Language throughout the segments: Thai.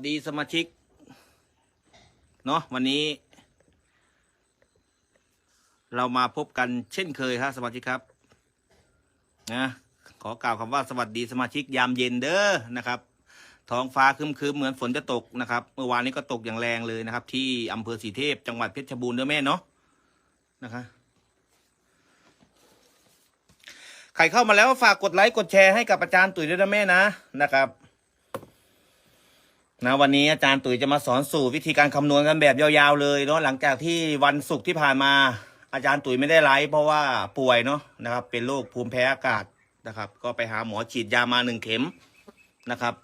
วัสดีสมาชิก เนาะวันนี้ เรามาพบกันเช่นเคยครับสมาชิกครับนะขอกล่าวคำว่าสวัสดีสมาชิกยามเย็นเด้อนะครับ ท้องฟ้าครึมเหมือนฝนจะตกนะครับ เมื่อวานนี้ก็ตกอย่างแรงเลยนะครับ ที่อำเภอสีเทพจังหวัดเพชรบูรณ์เด้อแม่เนาะนะคะใครเข้ามาแล้วฝากกดไลค์กดแชร์ให้กับอาจารย์ตุ๋ยด้วยนะแม่นะนะครับ นะวันนี้อาจารย์ตุ๋ยจะมาสอนสูตรวิธีการคำนวณกันแบบยาวๆเลยเนาะหลังจากที่วันศุกร์ที่ผ่านมา อาจารย์ตุ๋ยไม่ได้ไลฟ์เพราะว่าป่วยเนาะนะครับ เป็นโรคภูมิแพ้อากาศนะครับ ก็ไปหาหมอฉีดยามาหนึ่งเข็มนะครับ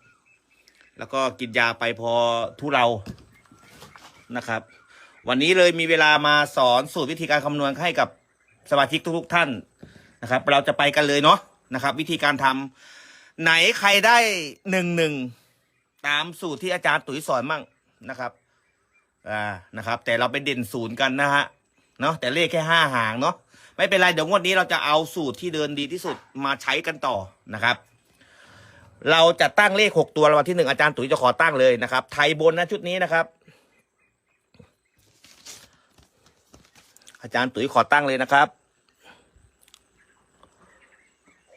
แล้วก็กินยาไปพอทุเรานะครับ วันนี้เลยมีเวลามาสอนสูตรวิธีการคำนวณให้กับสมาชิกทุกๆท่านนะครับ เราจะไปกันเลยเนาะนะครับ วิธีการทำไหนใครได้หนึ่งหนึ่ง ตามสูตรที่อาจารย์ตุ๋ยสอนมั่งนะครับอ่านะครับ แต่เราไปเด่นศูนย์กันนะฮะเนาะแต่เลขแค่ห้าหางเนาะไม่เป็นไรเดี๋ยวงวดนี้เราจะเอาสูตรที่เดินดีที่สุดมาใช้กันต่อนะครับ เราจะตั้งเลขหกตัวรางวัลที่หนึ่งอาจารย์ตุ๋ยจะขอตั้งเลยนะครับ ไทยบนนะชุดนี้นะครับ อาจารย์ตุ๋ยขอตั้งเลยนะครับ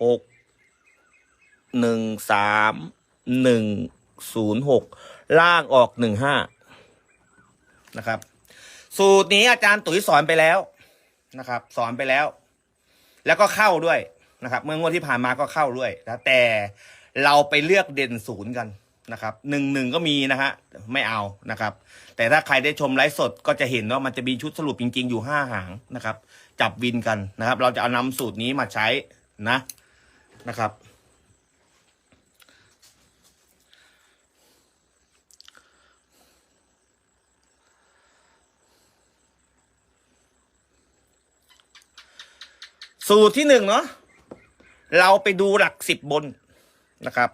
หกหนึ่งสามหนึ่ง ศูนย์หกล่างออกหนึ่งห้านะครับ สูตรนี้อาจารย์ตุ๋ยสอนไปแล้วนะครับ สอนไปแล้ว แล้วก็เข้าด้วยนะครับ เมื่องวดที่ผ่านมาก็เข้าด้วยนะแต่เราไปเลือกเด่นศูนย์กันนะครับหนึ่งหนึ่งก็มีนะฮะไม่เอานะครับ แต่ถ้าใครได้ชมไลฟ์สดก็จะเห็นว่ามันจะมีชุดสรุปจริง ๆ อยู่ห้าหางนะครับ จับวินกันนะครับ เราจะเอานำสูตรนี้มาใช้นะนะครับ สูตรที่หนึ่งเนาะเราไปดูหลักสิบบนนะครับ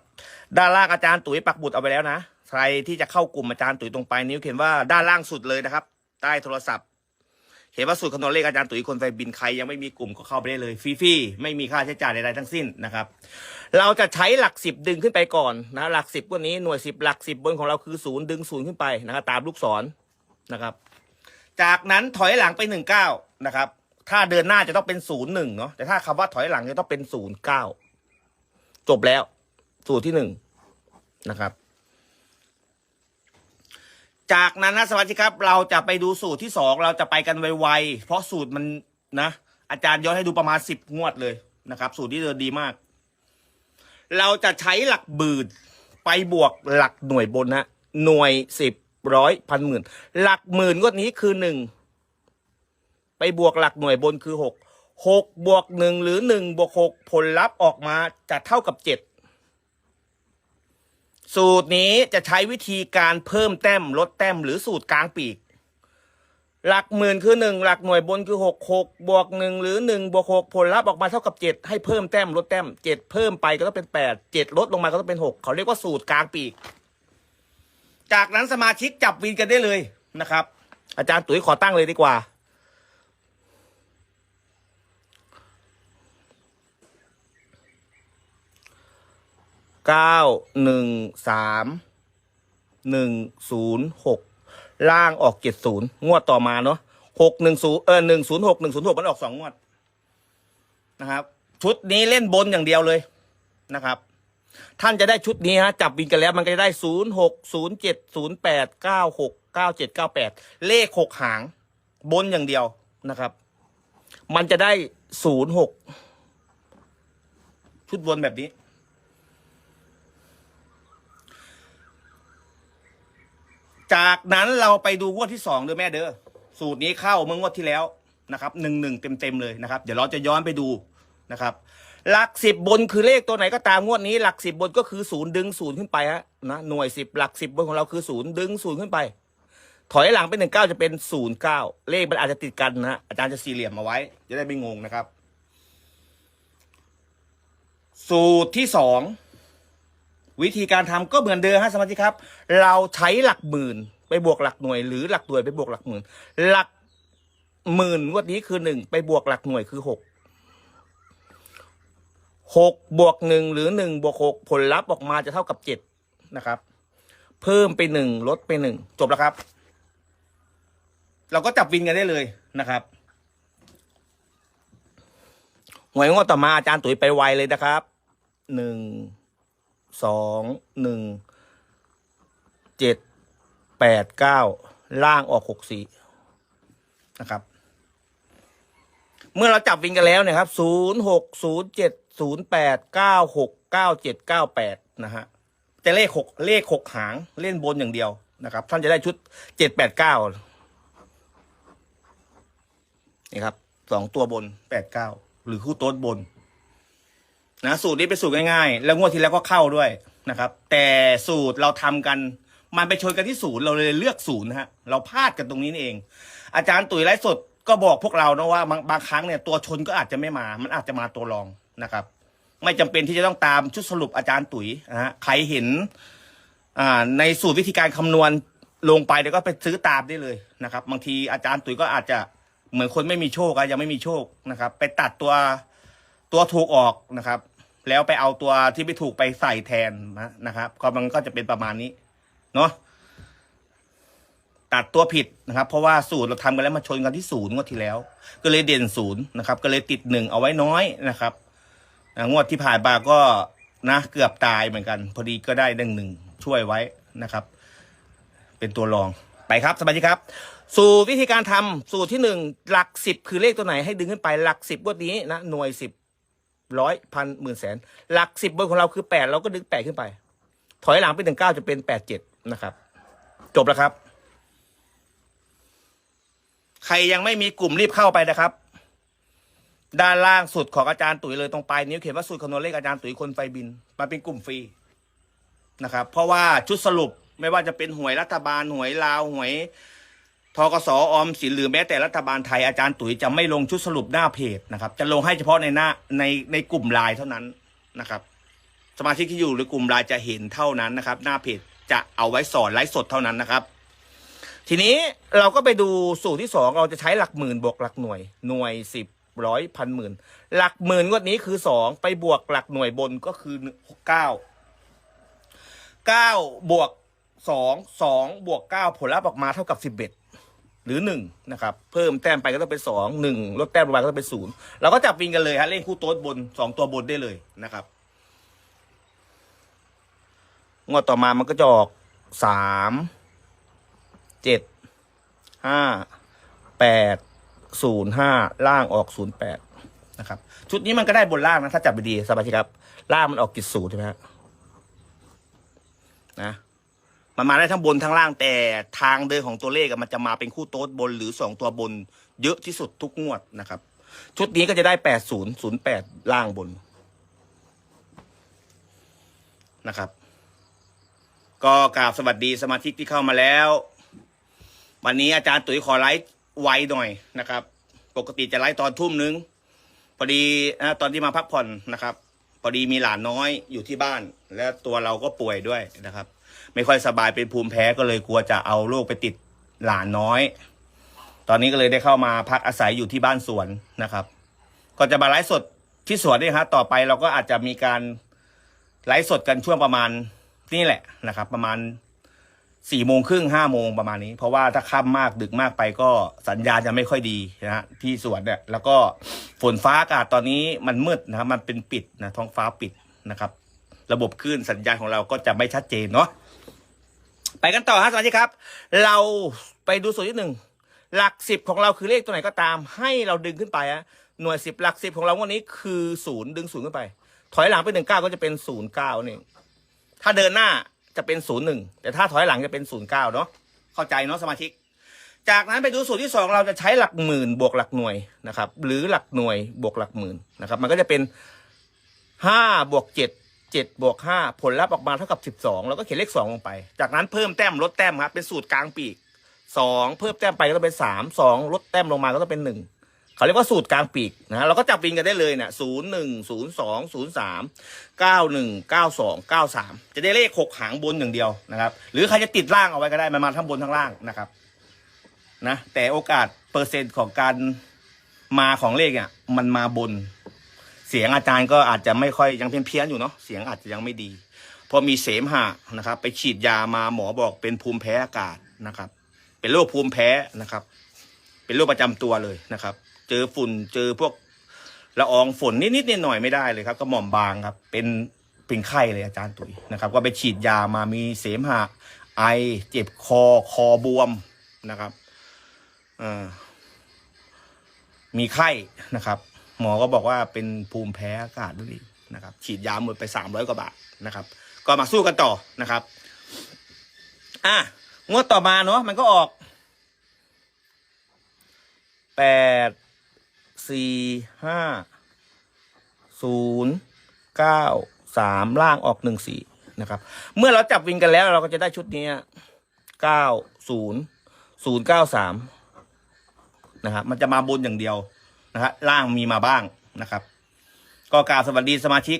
ด้านล่างอาจารย์ตุ๋ยปักบุตรเอาไปแล้วนะ ใครที่จะเข้ากลุ่มอาจารย์ตุ๋ยตรงไปลายนิ้วเขียนว่าด้านล่างสุดเลยนะครับ ใต้โทรศัพท์เห็นว่าสูตรคำนวณเลขอาจารย์ตุ๋ยคนไฟบินใครยังไม่มีกลุ่มก็เข้าไปได้เลยฟรีๆไม่มีค่าใช้จ่ายใดๆทั้งสิ้นนะครับ เราจะใช้หลักสิบดึงขึ้นไปก่อนนะหลักสิบวันนี้หน่วยสิบหลักสิบบนของเราคือศูนย์ดึงศูนย์ขึ้นไปนะครับตามลูกศรนะครับ จากนั้นถอยหลังไปหนึ่งเก้านะครับ ถ้าเดินหน้าจะต้องเป็นศูนย์หนึ่งเนาะแต่ถ้าคำว่าถอยหลังจะต้องเป็นศูนย์เก้าจบแล้ว สูตรที่หนึ่งนะครับ จากนั้นนะสวัสดีครับ เราจะไปดูสูตรที่สองเราจะไปกันไวๆเพราะสูตรมันนะ อาจารย์ย้อนให้ดูประมาณสิบงวดเลยนะครับ สูตรที่เดินดีมาก เราจะใช้หลักบืดไปบวกหลักหน่วยบนนะหน่วยสิบร้อยพันหมื่น หลักหมื่นงวดนี้คือหนึ่ง ไปบวกหลักหน่วยบนคือหกหกบวกหนึ่งหรือหนึ่งบวกหกผลลัพธ์ออกมาจะเท่ากับเจ็ดสูตรนี้จะใช้วิธีการเพิ่มแต้มลดแต้มหรือสูตรกลางปีก หลักหมื่นคือหนึ่งหลักหน่วยบนคือหกหกบวกหนึ่งหรือหนึ่งบวกหกผลลัพธ์ออกมาเท่ากับเจ็ดให้เพิ่มแต้มลดแต้มเจ็ดเพิ่มไปก็ต้องเป็นแปดเจ็ดลดลงมาก็ต้องเป็นหกเขาเรียกว่าสูตรกลางปีก จากนั้นสมาชิกจับวินกันได้เลยนะครับ อาจารย์ตุ๋ยขอตั้งเลยดีกว่า เก้าหนึ่งสามหนึ่งศูนย์หกล่างออกเจ็ดศูนย์งวดต่อมาเนาะหกหนึ่งศูนย์เออหนึ่งศูนย์หกหนึ่งศูนย์หกมันออกสองงวดนะครับ ชุดนี้เล่นบนอย่างเดียวเลยนะครับ ท่านจะได้ชุดนี้ฮะจับบินกันแล้วมันก็จะได้ศูนย์หกศูนย์เจ็ดศูนย์แปดเก้าหกเก้าเจ็ดเก้าแปดเลขหกหางบนอย่างเดียวนะครับ มันจะได้ศูนย์หกชุดบนแบบนี้ จากนั้นเราไปดูงวดที่สองเด้อแม่เด้อสูตรนี้เข้าเมื่องวดที่แล้วนะครับหนึ่งหนึ่งเต็มเต็มเลยนะครับ เดี๋ยวเราจะย้อนไปดูนะครับ หลักสิบบนคือเลขตัวไหนก็ตามงวดนี้ หลักสิบบนก็คือศูนย์ดึงศูนย์ขึ้นไปฮะนะหน่วยสิบหลักสิบบนของเราคือศูนย์ดึงศูนย์ขึ้นไป ถอยหลังเป็นหนึ่งเก้าจะเป็นศูนย์เก้าเลขมันอาจจะติดกันนะฮะอาจารย์จะสี่เหลี่ยมมาไว้ จะได้ไม่งงนะครับ สูตรที่สอง วิธีการทำก็เหมือนเดิมฮะสมาชิกครับ เราใช้หลักหมื่น ไปบวกหลักหน่วย หรือหลักหน่วยไปบวกหลักหมื่น หลักหมื่นงวดนี้คือหนึ่งไปบวกหลักหน่วยคือหกหกบวกหนึ่งหรือหนึ่งบวกหกผลลัพธ์ออกมาจะเท่ากับเจ็ดนะครับ เพิ่มไปหนึ่งลดไปหนึ่งจบแล้วครับ เราก็จับวินกันได้เลยนะครับหวยงวดต่อมาอาจารย์ตุ๋ยไปไวเลยนะครับหนึ่ง สองหนึ่งเจ็ดแปดเก้าล่างออกหกสี่นะครับ เมื่อเราจับวินกันแล้วเนะครับศูนย์หกศูนย์เจ็ดศูนย์แปดเก้าหกเก้าเจ็ดเก้าแปดนะฮะจะเลขหกเลขหกหางเล่นบนอย่างเดียวนะครับ ท่านจะได้ชุดเจ็ดแปดเก้านี่ครับสองตัวบนแปดเก้าหรือคู่โต๊ดบน นะสูตรนี้เป็นสูตรง่ายๆ แล้วงวดที่แล้วก็เข้าด้วยนะครับ แต่สูตรเราทำกัน มันไปชนกันที่ศูนย์เราเลยเลือกศูนย์นะฮะเราพลาดกันตรงนี้นี่เอง อาจารย์ตุ๋ยไลฟ์สดก็บอกพวกเรานะว่าบางบางครั้งเนี่ยตัวชนก็อาจจะไม่มา มันอาจจะมาตัวรองนะครับ ไม่จำเป็นที่จะต้องตามชุดสรุปอาจารย์ตุ๋ยนะฮะใครเห็นอ่าในสูตรวิธีการคำนวณลงไปเดี๋ยวก็ไปซื้อตามได้เลยนะครับ บางทีอาจารย์ตุ๋ยก็อาจจะเหมือนคนไม่มีโชคอะยังไม่มีโชคนะครับ ไปตัดตัวตัวถูกออกนะครับ แล้วไปเอาตัวที่ไม่ถูกไปใส่แทนนะนะครับก็มันก็จะเป็นประมาณนี้ เนาะตัดตัวผิดนะครับ เพราะว่าสูตรเราทำกันแล้วมาชนกันที่ศูนย์งวดที่แล้ว ก็เลยเด่นศูนย์นะครับ ก็เลยติดหนึ่งเอาไว้น้อยนะครับงวดที่ผ่านมาก็นะเกือบตายเหมือนกัน พอดีก็ได้ดังหนึ่งช่วยไว้นะครับ เป็นตัวรองไปครับสมาชิกครับ สู่วิธีการทำสูตรที่หนึ่งหลักสิบคือเลขตัวไหนให้ดึงขึ้นไปหลักสิบงวดนี้นะหน่วยสิบ ร้อยพันหมื่นแสน หลักสิบบนของเราคือแปดเราก็ดึงแปดขึ้นไป ถอยหลังไปถึงเก้าจะเป็นแปดเจ็ดนะครับ จบแล้วครับ ใครยังไม่มีกลุ่มรีบเข้าไปนะครับ ด้านล่างสุดของอาจารย์ตุ๋ยเลยตรงปลายนิ้วเขียนว่าสูตรคำนวณเลขอาจารย์ตุ๋ยคนไฟบินมาเป็นกลุ่มฟรีนะครับ เพราะว่าชุดสรุปไม่ว่าจะเป็นหวยรัฐบาลหวยลาวหวย ทกสออมสินหรือแม้แต่รัฐบาลไทยอาจารย์ตุ๋ยจะไม่ลงชุดสรุปหน้าเพจนะครับ จะลงให้เฉพาะในหน้าในในกลุ่มไลน์เท่านั้นนะครับ สมาชิกที่อยู่ในกลุ่มไลน์จะเห็นเท่านั้นนะครับ หน้าเพจจะเอาไว้สอนไลฟ์สดเท่านั้นนะครับ ทีนี้เราก็ไปดูสูตรที่สองเราจะใช้หลักหมื่นบวกหลักหน่วย หน่วยสิบร้อยพันหมื่นหลักหมื่นงวดนี้คือสองไปบวกหลักหน่วยบนก็คือเก้าเก้าบวกสองสองบวกเก้าผลลัพธ์ออกมาเท่ากับสิบเอ็ด หรือหนึ่งนะครับเพิ่มแต้มไปก็ต้องเป็นสองหนึ่งลดแต้มลงมาก็ต้องเป็นศูนย์เราก็จับวินกันเลยฮะเล่นคู่โต๊ดบนสองตัวบนได้เลยนะครับงวดต่อมามันก็จะออกสามเจ็ดห้าแปดศูนย์ห้าล่างออกศูนย์แปดนะครับ ชุดนี้มันก็ได้บนล่างนะ ถ้าจับไปดีสบายทีครับ ล่างมันออกกิจศูนย์ใช่ไหมฮะนะ มันมาได้ทั้งบนทั้งล่างแต่ทางเดินของตัวเลขมันจะมาเป็นคู่โต๊ดบนหรือสองตัวบน เยอะที่สุดทุกงวดนะครับ ชุดนี้ก็จะได้แปดศูนย์ศูนย์แปดล่างบนนะครับ ก็กราบสวัสดีสมาชิกที่เข้ามาแล้ว วันนี้อาจารย์ตุ๋ยขอไลฟ์ไวหน่อยนะครับ ปกติจะไลฟ์ตอนทุ่มนึงพอดีนะตอนที่มาพักผ่อนนะครับ พอดีมีหลานน้อยอยู่ที่บ้าน และตัวเราก็ป่วยด้วยนะครับ ไม่ค่อยสบายเป็นภูมิแพ้ก็เลยกลัวจะเอาโรคไปติดหลานน้อย ตอนนี้ก็เลยได้เข้ามาพักอาศัยอยู่ที่บ้านสวนนะครับ ก็จะมาไลฟ์สดที่สวนนี่ครับต่อไปเราก็อาจจะมีการไลฟ์สดกันช่วงประมาณนี่แหละนะครับ ประมาณสี่โมงครึ่งห้าโมงประมาณนี้ เพราะว่าถ้าค่ำมากดึกมากไปก็สัญญาณจะไม่ค่อยดีนะฮะที่สวนเนี่ย แล้วก็ฝนฟ้าอากาศตอนนี้มันมืดนะครับมันเป็นปิดนะท้องฟ้าปิดนะครับ ระบบคลื่นสัญญาณของเราก็จะไม่ชัดเจนเนาะ ไปกันต่อฮะสวัสดีครับ เราไปดูส่วนที่หนึ่งหลักสิบของเราคือเลขตัวไหนก็ตาม ให้เราดึงขึ้นไปฮะหน่วยสิบหลักสิบของเราวันนี้คือศูนย์ดึงศูนย์ขึ้นไป ถอยหลังไปหนึ่งเก้าก็จะเป็นศูนย์เก้านี่ถ้าเดินหน้าจะเป็นศูนย์หนึ่งแต่ถ้าถอยหลังจะเป็นศูนย์เก้าเนาะเข้าใจเนาะสมาชิก จากนั้นไปดูสูตรที่สองเราจะใช้หลักหมื่นบวกหลักหน่วยนะครับ หรือหลักหน่วยบวกหลักหมื่นนะครับ มันก็จะเป็นห้าบวกเจ็ด เจ็ดบวกห้าผลลัพธ์ออกมาเท่ากับสิบสองเราก็เขียนเลขสองลงไป จากนั้นเพิ่มแต้มลดแต้มครับเป็นสูตรกลางปีกสองเพิ่มแต้มไปก็ต้องเป็นสามสองลดแต้มลงมาก็ต้องเป็นหนึ่งเขาเรียกว่าสูตรกลางปีกนะฮะเราก็จับวินกันได้เลยเนี่ยศูนย์หนึ่งศูนย์สองศูนย์สามเก้าหนึ่งเก้าสองเก้าสามจะได้เลขหกหางบนอย่างเดียวนะครับ หรือใครจะติดล่างเอาไว้ก็ได้มันมาทั้งบนทั้งล่างนะครับนะแต่โอกาสเปอร์เซ็นต์ของการมาของเลขเนี่ยมันมาบน เสียงอาจารย์ก็อาจจะไม่ค่อยยังเพี้ยนๆอยู่เนาะเสียงอาจจะยังไม่ดี พอมีเสมหะนะครับ ไปฉีดยามาหมอบอกเป็นภูมิแพ้อากาศนะครับ เป็นโรคภูมิแพ้นะครับ เป็นโรคประจำตัวเลยนะครับ เจอฝุ่นเจอพวกละอองฝนนิดๆหน่อยๆไม่ได้เลยครับ ก็หม่อมบางครับ เป็นเป็นไข้เลยอาจารย์ตุ๋ยนะครับ ก็ไปฉีดยามามีเสมหะไอเจ็บคอคอบวมนะครับมีไข้นะครับ หมอก็บอกว่าเป็นภูมิแพ้อากาศด้วยนะครับ ฉีดยาหมดไปสามร้อยกว่าบาทนะครับ ก็มาสู้กันต่อนะครับ อะงวดต่อมาเนาะมันก็ออกแปดสี่ห้าศูนย์เก้าสามล่างออกหนึ่งสี่นะครับ เมื่อเราจับวินกันแล้วเราก็จะได้ชุดนี้เก้าศูนย์ศูนย์เก้าสามนะครับ มันจะมาบนอย่างเดียว นะฮะล่างมีมาบ้างนะครับ ก็กล่าวสวัสดีสมาชิก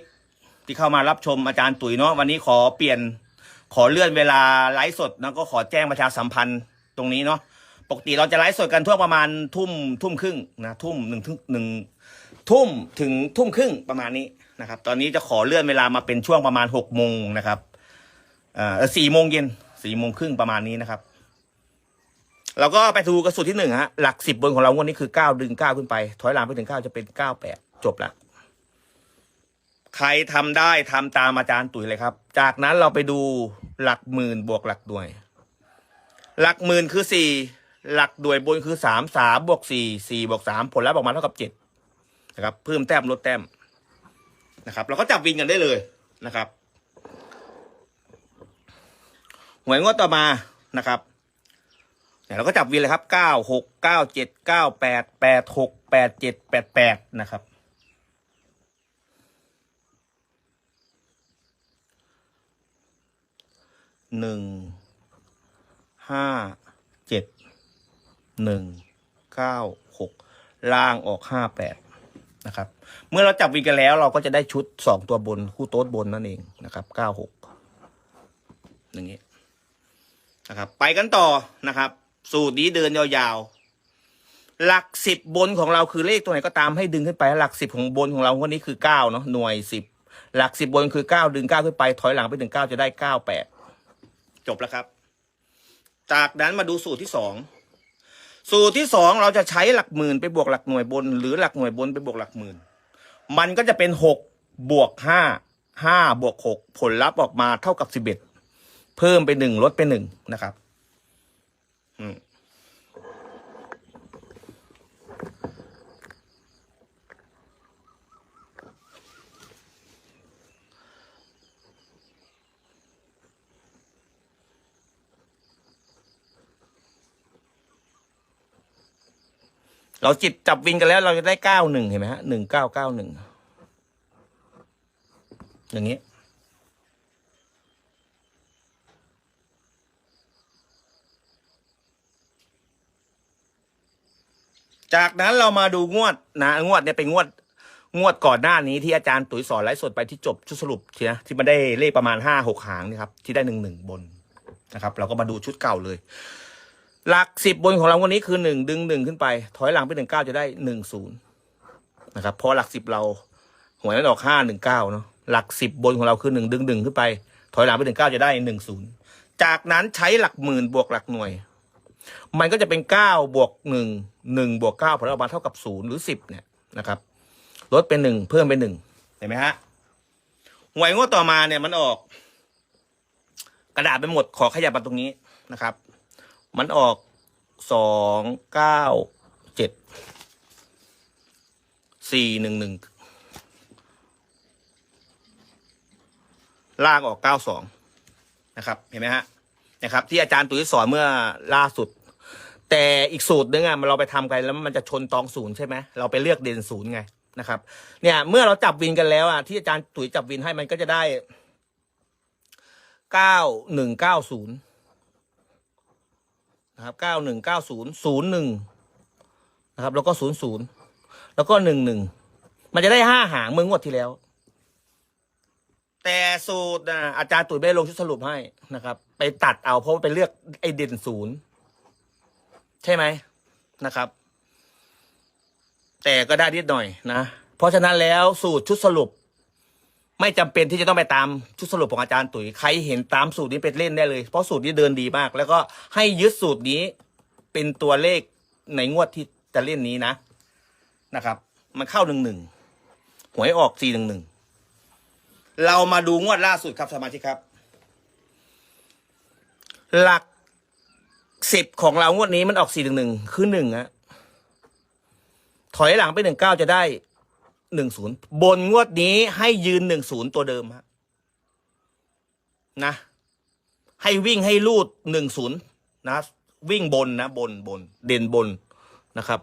ที่เข้ามารับชมอาจารย์ตุ๋ยเนาะวันนี้ขอเปลี่ยนขอเลื่อนเวลาไลฟ์สดนะก็ขอแจ้งประชาสัมพันธ์ตรงนี้เนาะปกติเราจะไลฟ์สดกันทั่วประมาณทุ่มทุ่มครึ่งนะทุ่มหนึ่งทุ่มหนึ่งทุ่มถึงทุ่มครึ่งประมาณนี้นะครับ ตอนนี้จะขอเลื่อนเวลามาเป็นช่วงประมาณหกโมงนะครับอ่าสี่โมงเย็นสี่โมงครึ่งประมาณนี้นะครับ เราก็ไปดูกระสุนที่หนึ่งฮะ หลักสิบบนของเรางวันนี้คือเก้าดึงเก้าขึ้นไป ถอยหลังไปถึงเก้าจะเป็นเก้าแปดจบละใครทำได้ทำตามอาจารย์ตุ๋ยเลยครับ จากนั้นเราไปดูหลักหมื่นบวกหลักหน่วย หลักหมื่นคือสี่หลักหน่วยบนคือสามสามบวกสี่สี่บวกสามผลลัพธ์ออกมาเท่ากับเจ็ดนะครับ เพิ่มแต้มลดแต้มนะครับเราก็จับวินกันได้เลยนะครับหวยงวดต่อมานะครับ เนี่ยเราก็จับวินเลยครับเก้าหกเก้าเจ็ดเก้าแปดแปดหกแปดเจ็ดแปดแปดนะครับ หนึ่ง ห้า เจ็ด หนึ่ง เก้าหก ล่างออกห้าแปดนะครับ เมื่อเราจับวินกันแล้วเราก็จะได้ชุดสองตัวบน คู่โต๊ดบนนั่นเองนะครับเก้าหกอย่างนี้นะครับ ไปกันต่อนะครับ สูตรนี้เดินยาวๆ หลักสิบบนของเราคือเลขตัวไหนก็ตามให้ดึงขึ้นไป หลักสิบของบนของเราวันนี้คือเก้าเนาะหน่วยสิบหลักสิบบนคือเก้าดึงเก้าขึ้นไป ถอยหลังไปถึงเก้าจะได้เก้าแปดจบแล้วครับ จากนั้นมาดูสูตรที่สองสูตรที่สองเราจะใช้หลักหมื่นไปบวกหลักหน่วยบน หรือหลักหน่วยบนไปบวกหลักหมื่น มันก็จะเป็นหกบวกห้าห้าบวกหกผลลัพธ์ออกมาเท่ากับสิบเอ็ดเพิ่มไปหนึ่งลดไปหนึ่งนะครับ เราจิตจับวินกันแล้วเราจะได้เก้าหนึ่งเห็นไหมฮะหนึ่งเก้าเก้าหนึ่งอย่างนี้ย จากนั้นเรามาดูงวดนะงวดเนี่ยเป็นงวดงวดก่อนหน้านี้ที่อาจารย์ตุ๋ยสอนไลฟ์สดไปที่จบชุดสรุปทีนะที่มันได้เลขประมาณห้าหกหางนี่ครับ ที่ได้หนึ่งหนึ่งบนนะครับ เราก็มาดูชุดเก่าเลย หลักสิบบนของเราวันนี้คือหนึ่งดึงหนึ่งขึ้นไป ถอยหลังไปหนึ่งเก้าจะได้หนึ่งศูนย์นะครับเพราะหลักสิบเราหวยนั้นออกห้าหนึ่งเก้าเนาะหลักสิบบนของเราคือหนึ่งดึงหนึ่งขึ้นไป ถอยหลังไปหนึ่งเก้าจะได้หนึ่งศูนย์จากนั้นใช้หลักหมื่นบวกหลักหน่วย มันก็จะเป็นเก้าบวกหนึ่งหนึ่งบวกเก้าผลออกมาเท่ากับศูนย์หรือสิบเนี่ยนะครับลดเป็นหนึ่งเพิ่มเป็นหนึ่งเห็นไหมฮะหวยงวดต่อมาเนี่ยมันออก กระดาษไปหมดขอขยับมาตรงนี้นะครับ มันออกสองเก้าเจ็ดสี่หนึ่งหนึ่งลางออกเก้าสองนะครับ เห็นไหมฮะ นะครับ ที่อาจารย์ตุ๋ยสอนเมื่อล่าสุด แต่อีกสูตรนึงอะมันเราไปทำกันแล้วมันจะชนตองศูนย์ใช่ไหมเราไปเลือกเด่นศูนย์ไงนะครับ เนี่ยเมื่อเราจับวินกันแล้วอะที่อาจารย์ตุ๋ยจับวินให้มันก็จะได้เก้าหนึ่งเก้าศูนย์นะครับเก้าหนึ่งเก้าศูนย์ศูนย์หนึ่งนะครับ แล้วก็ศูนย์ศูนย์แล้วก็หนึ่งหนึ่งมันจะได้ห้าหางเมื่องวดที่แล้ว แต่สูตรนะอาจารย์ตุ๋ยไม่ลงชุดสรุปให้นะครับ ไปตัดเอาเพราะว่าไปเลือกไอเด่นศูนย์ใช่ไหมนะครับ แต่ก็ได้นิดหน่อยนะเพราะฉะนั้นแล้วสูตรชุดสรุป ไม่จำเป็นที่จะต้องไปตามชุดสรุปของอาจารย์ตุ๋ยใครเห็นตามสูตรนี้ไปเล่นได้เลย เพราะสูตรนี้เดินดีมาก แล้วก็ให้ยึดสูตรนี้เป็นตัวเลขในงวดที่จะเล่นนี้นะนะครับ มันเข้าหนึ่งหนึ่งหวยออกสี่หนึ่งหนึ่งเรามาดูงวดล่าสุดครับสมาชิกครับ หลักสิบของเรางวดนี้มันออกสี่หนึ่งหนึ่งคือหนึ่งอะถอยหลังไปหนึ่งเก้าจะได้หนึ่งศูนย์บนงวดนี้ให้ยืนหนึ่งศูนย์ตัวเดิมฮะนะ ให้วิ่งให้ลูดหนึ่งศูนย์นะ วิ่งบนนะบนบน เด่นบนนะครับ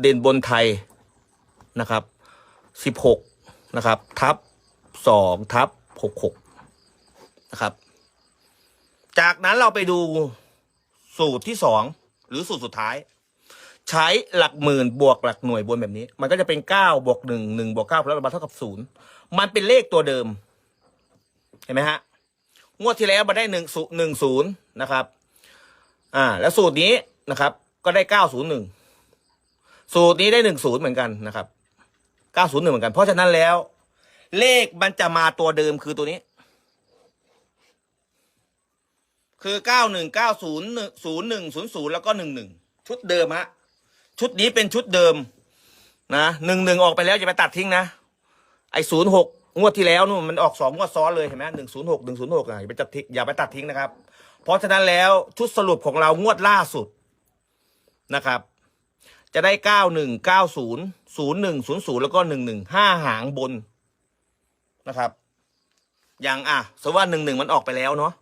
เด่นบนไทยนะครับสิบหกนะครับ ทับสองทับหกหกนะครับ จากนั้นเราไปดูสูตรที่สองหรือสูตรสุดท้าย ใช้หลักหมื่นบวกหลักหน่วยบนแบบนี้ มันก็จะเป็นเก้าบวกหนึ่งหนึ่งบวกเก้าแล้วมาเท่ากับศูนย์มันเป็นเลขตัวเดิม เห็นไหมฮะงวดที่แล้วมาได้หนึ่งศูนย์หนึ่งศูนย์นะครับ อ่า แล้วสูตรนี้นะครับ ก็ได้เก้าศูนย์หนึ่งสูตรนี้ได้หนึ่งศูนย์เหมือนกันนะครับเก้าศูนย์หนึ่งเหมือนกัน เพราะฉะนั้นแล้ว เลขมันจะมาตัวเดิมคือตัวนี้ คือเก้าหนึ่งเก้าศูนย์ศูนย์หนึ่งศูนย์ศูนย์แล้วก็หนึ่งหนึ่งชุดเดิมฮะชุดนี้เป็นชุดเดิมนะหนึ่งหนึ่งออกไปแล้วอย่าไปตัดทิ้งนะ ไอ้ศูนย์หกงวดที่แล้วนู่นมันออกสองงวดซ้อนเลยเห็นไหมหนึ่งศูนย์หกหนึ่งศูนย์หกอะอย่าไปตัดทิ้งอย่าไปตัดทิ้งนะครับ เพราะฉะนั้นแล้วชุดสรุปของเรางวดล่าสุดนะครับ จะได้เก้าหนึ่งเก้าศูนย์ศูนย์หนึ่งศูนย์ศูนย์แล้วก็หนึ่งหนึ่งห้าหางบนนะครับ อย่างอะสมมติว่าหนึ่งหนึ่งมันออกไปแล้วเนาะ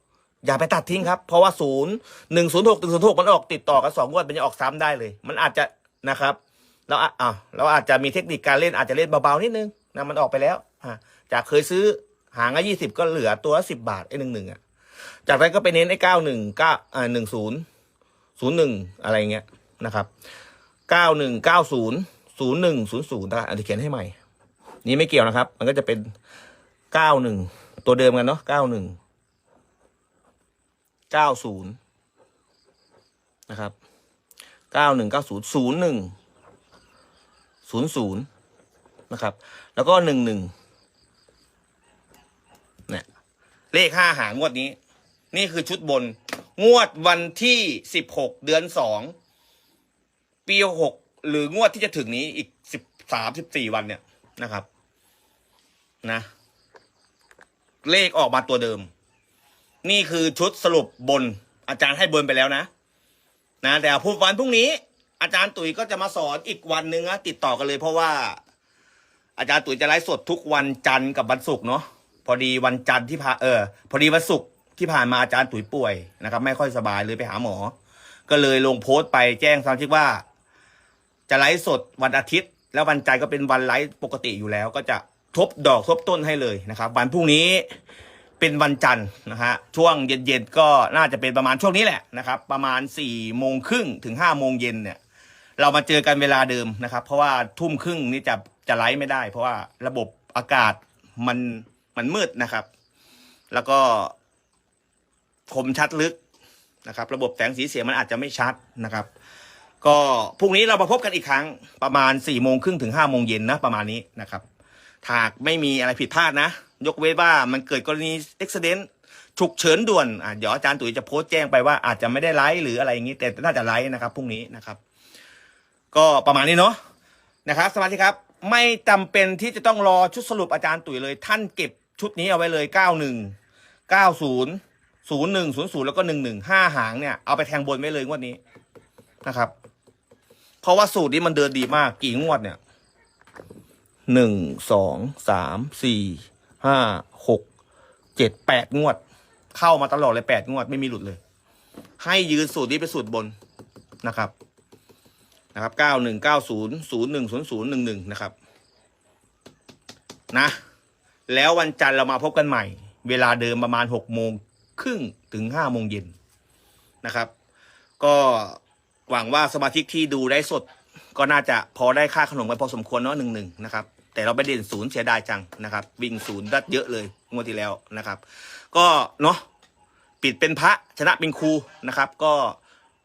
อย่าไปตัดทิ้งครับ เพราะว่าศูนย์หนึ่งศูนย์หกหนึ่งศูนย์หกมันออกติดต่อกันสองงวดมันจะออกซ้ำได้เลย มันอาจจะนะครับเราอะเราอาจจะมีเทคนิคการเล่นอาจจะเล่นเบาๆนิดนึงนะมันออกไปแล้วอะจากเคยซื้อหางละยี่สิบก็เหลือตัวละสิบบาทไอ้หนึ่งหนึ่งอะจากนั้นก็ไปเน้นไอ้เก้าหนึ่งเก้าอ่าหนึ่งศูนย์ศูนย์หนึ่งอะไรเงี้ยนะครับเก้าหนึ่งเก้าศูนย์ศูนย์หนึ่งศูนย์ศูนย์อันที่เขียนให้ใหม่ นี่ไม่เกี่ยวนะครับ มันก็จะเป็นเก้าหนึ่งตัวเดิมกันเนาะเก้าหนึ่ง เก้าศูนย์นะครับเก้าหนึ่งเก้าศูนย์ศูนย์หนึ่งศูนย์ศูนย์นะครับ แล้วก็หนึ่งหนึ่งเนี่ยเลขห้าหางวดนี้ นี่คือชุดบน งวดวันที่สิบหกเดือนสองปีหกหรืองวดที่จะถึงนี้อีกสิบสามสิบสี่วันเนี่ยนะครับ นะ เลขออกมาตัวเดิม นี่คือชุดสรุปบน อาจารย์ให้บนไปแล้วนะ นะ แต่พูดวันพรุ่งนี้ อาจารย์ตุ๋ยก็จะมาสอนอีกวันหนึ่งนะติดต่อกันเลยเพราะว่า อาจารย์ตุ๋ยจะไลฟ์สดทุกวันจันทร์กับวันศุกร์เนาะพอดีวันจันทร์ที่ผ่านเออ พอดีวันศุกร์ที่ผ่านมาอาจารย์ตุ๋ยป่วยนะครับ ไม่ค่อยสบายเลยไปหาหมอ ก็เลยลงโพสต์ไปแจ้งสมาชิกว่า จะไลฟ์สดวันอาทิตย์ แล้ววันจันทร์ก็เป็นวันไลฟ์ปกติอยู่แล้ว ก็จะทบดอกทบต้นให้เลยนะครับ วันพรุ่งนี้ เป็นวันจันทร์นะฮะช่วงเย็นๆก็น่าจะเป็นประมาณช่วงนี้แหละนะครับ ประมาณ4ี่โมงครึ่งถึง5้าโมงเย็นเนี่ย เรามาเจอกันเวลาเดิมนะครับ เพราะว่าทุ่มครึ่งนี่จะจะไลฟ์ไม่ได้ เพราะว่าระบบอากาศมันมันมืดนะครับ แล้วก็คมชัดลึกนะครับ ระบบแสงสีเสียงมันอาจจะไม่ชัดนะครับ ก็พรุ่งนี้เรามาพบกันอีกครั้งประมาณ4ี่โมงครึ่งถึง5้าโมงเย็นนะประมาณนี้นะครับหากไม่มีอะไรผิดพลาดนะ ยกเว้นว่ามันเกิดกรณีอุบิเหตุฉุกเฉินด่วนอะเดี๋ยวอาจารย์ตุ๋ยจะโพสต์แจ้งไปว่าอาจจะไม่ได้ไลฟ์หรืออะไรอย่างนี้ แต่น่าจะไลฟ์นะครับพรุ่งนี้นะครับ ก็ประมาณนี้เนาะนะครับ สมาชิกครับ ไม่จำเป็นที่จะต้องรอชุดสรุปอาจารย์ตุ๋ยเลย ท่านเก็บชุดนี้เอาไว้เลยเก้าหนึ่งเก้าศูนย์ศูนย์หนึ่งศูนย์ศูนย์แล้วก็หนึ่งหนึ่งห้าหางเนี่ยเอาไปแทงบนไว้เลยงวดนี้นะครับ เพราะว่าสูตรนี้มันเดินดีมากกี่งวดเนี่ยหนึ่งสองสามสี่ ห้าหกเจ็ดแปดงวด เข้ามาตลอดเลยแปดงวดไม่มีหลุดเลย ให้ยืนสูตรนี้เป็นสูตรบนนะครับ นะครับเก้าหนึ่งเก้าศูนย์ศูนย์หนึ่งศูนย์ศูนย์หนึ่งหนึ่งนะครับ นะ แล้ววันจันทร์เรามาพบกันใหม่ เวลาเดิมประมาณหกโมงครึ่งถึงห้าโมงเย็นนะครับ ก็หวังว่าสมาชิกที่ดูได้สดก็น่าจะพอได้ค่าขนมไปพอสมควรเนาะหนึ่งหนึ่งนะครับ แต่เราไปเด่นศูนย์เสียดายจังนะครับ วิ่งศูนย์ดัดเยอะเลยงวดที่แล้วนะครับ ก็เนาะปิดเป็นพระชนะเป็นครูนะครับ ก็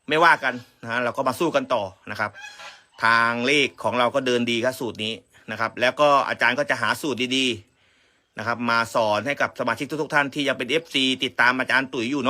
ไม่ว่ากันนะเราก็มาสู้กันต่อนะครับ ทางเลขของเราก็เดินดีครับสูตรนี้นะครับ แล้วก็อาจารย์ก็จะหาสูตรดีๆนะครับ มาสอนให้กับสมาชิกทุกๆท่านที่ยังเป็น FC ติดตามอาจารย์ตุ๋ยอยู่เนาะ